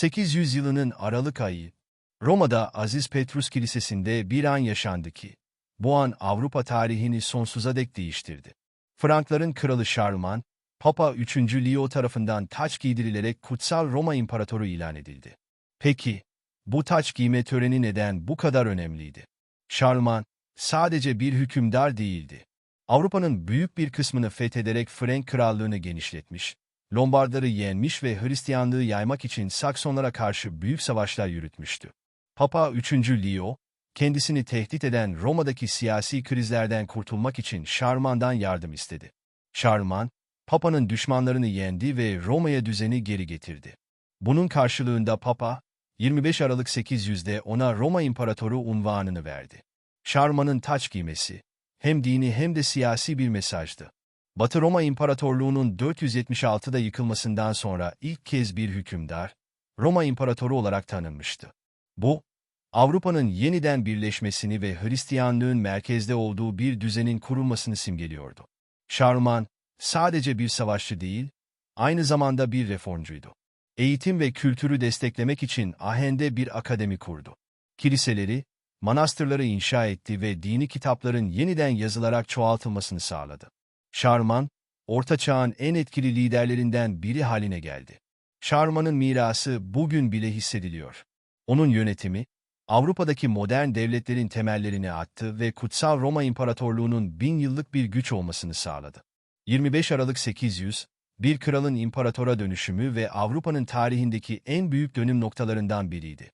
800 yılının Aralık ayı, Roma'da Aziz Petrus Kilisesi'nde bir an yaşandı ki, bu an Avrupa tarihini sonsuza dek değiştirdi. Frankların kralı Şarlman, Papa 3. Leo tarafından taç giydirilerek Kutsal Roma İmparatoru ilan edildi. Peki, bu taç giyme töreni neden bu kadar önemliydi? Şarlman, sadece bir hükümdar değildi. Avrupa'nın büyük bir kısmını fethederek Frank krallığını genişletmiş, Lombardları yenmiş ve Hristiyanlığı yaymak için Saksonlara karşı büyük savaşlar yürütmüştü. Papa 3. Leo, kendisini tehdit eden Roma'daki siyasi krizlerden kurtulmak için Şarman'dan yardım istedi. Şarman, Papa'nın düşmanlarını yendi ve Roma'ya düzeni geri getirdi. Bunun karşılığında Papa, 25 Aralık 800'de ona Roma İmparatoru unvanını verdi. Şarman'ın taç giymesi, hem dini hem de siyasi bir mesajdı. Batı Roma İmparatorluğu'nun 476'da yıkılmasından sonra ilk kez bir hükümdar, Roma İmparatoru olarak tanınmıştı. Bu, Avrupa'nın yeniden birleşmesini ve Hristiyanlığın merkezde olduğu bir düzenin kurulmasını simgeliyordu. Şarlman, sadece bir savaşçı değil, aynı zamanda bir reformcuydu. Eğitim ve kültürü desteklemek için Ahen'de bir akademi kurdu. Kiliseleri, manastırları inşa etti ve dini kitapların yeniden yazılarak çoğaltılmasını sağladı. Şarman, Orta Çağ'ın en etkili liderlerinden biri haline geldi. Şarman'ın mirası bugün bile hissediliyor. Onun yönetimi, Avrupa'daki modern devletlerin temellerini attı ve Kutsal Roma İmparatorluğu'nun bin yıllık bir güç olmasını sağladı. 25 Aralık 800, bir kralın imparatora dönüşümü ve Avrupa'nın tarihindeki en büyük dönüm noktalarından biriydi.